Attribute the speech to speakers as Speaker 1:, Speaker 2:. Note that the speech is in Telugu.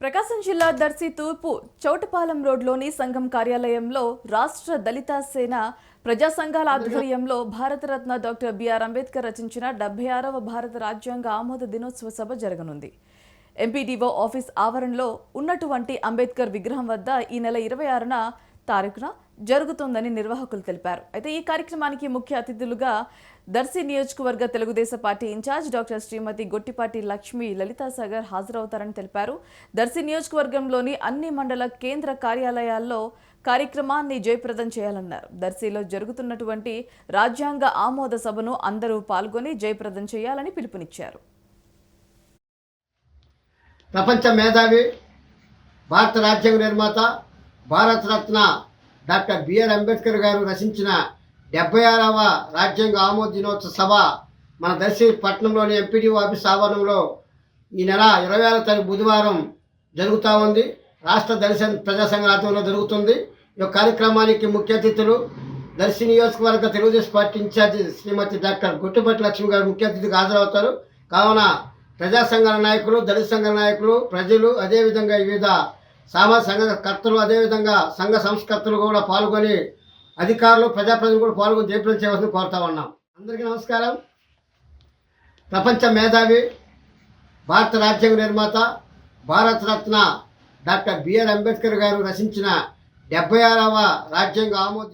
Speaker 1: ప్రకాశం జిల్లా దర్శి తూర్పు చౌటపాలెం రోడ్లోని సంఘం కార్యాలయంలో రాష్ట్ర దళిత సేన ప్రజా సంఘాల ఆధ్వర్యంలో భారతరత్న డాక్టర్ బిఆర్ అంబేద్కర్ రచించిన డెబ్బై ఆరవ భారత రాజ్యాంగ ఆమోద దినోత్సవ సభ జరగనుంది. ఎంపీడీఓ ఆఫీస్ ఆవరణలో ఉన్నటువంటి అంబేద్కర్ విగ్రహం వద్ద ఈ నెల ఇరవై ఆరున తారీఖున జరుగుతోందని నిర్వాహకులు తెలిపారు. అయితే ఈ కార్యక్రమానికి ముఖ్య అతిథులుగా దర్శి నియోజకవర్గ Telugu Desam party incharge doctor Srimati Gottipati Lakshmi Lalithasagar హాజరవుతారని తెలిపారు. దర్శి నియోజకవర్గంలోని అన్ని మండల కేంద్ర కార్యాలయాల్లో కార్యక్రమాన్ని జయప్రదం చేయాలన్నారు. దర్శిలో జరుగుతున్నటువంటి రాజ్యాంగ ఆమోద సభను అందరూ పాల్గొని జయప్రదం చేయాలని పిలుపునిచ్చారు.
Speaker 2: ప్రపంచ మేధావి భారత రాజ్యాంగ నిర్మాత భారతరత్న డాక్టర్ బిఆర్ అంబేద్కర్ గారు రచించిన డెబ్బై ఆరవ రాజ్యాంగ ఆమోద దినోత్సవ సభ మన దర్శి పట్టణంలోని ఎంపీడీ ఆఫీస్ ఆవరణంలో ఈ నెల ఇరవై ఆరో తారీఖు బుధవారం జరుగుతూ ఉంది. రాష్ట్ర దర్శన్ ప్రజా సంఘ ఆధ్వర్యంలో జరుగుతుంది. ఈ యొక్క కార్యక్రమానికి ముఖ్య అతిథులు దర్శి నియోజకవర్గ Telugu Desam party incharge Srimati doctor Guttupatti Lakshmi గారు ముఖ్య అతిథిగా హాజరవుతారు. కావున ప్రజా సంఘాల నాయకులు దళిత సంఘాల నాయకులు ప్రజలు అదేవిధంగా వివిధ సామాజిక సంఘ కర్తలు అదేవిధంగా సంఘ సంస్కర్తలు కూడా పాల్గొని అధికారులు ప్రజాప్రతినిధులు కూడా పాల్గొని జయప్రదం చేయవలసింది కోరుతా ఉన్నాం. అందరికీ నమస్కారం. ప్రపంచ మేధావి భారత రాజ్యాంగ నిర్మాత భారతరత్న డాక్టర్ బిఆర్ అంబేద్కర్ గారు రచించిన డెబ్బై ఆరవ రాజ్యాంగ ఆమోద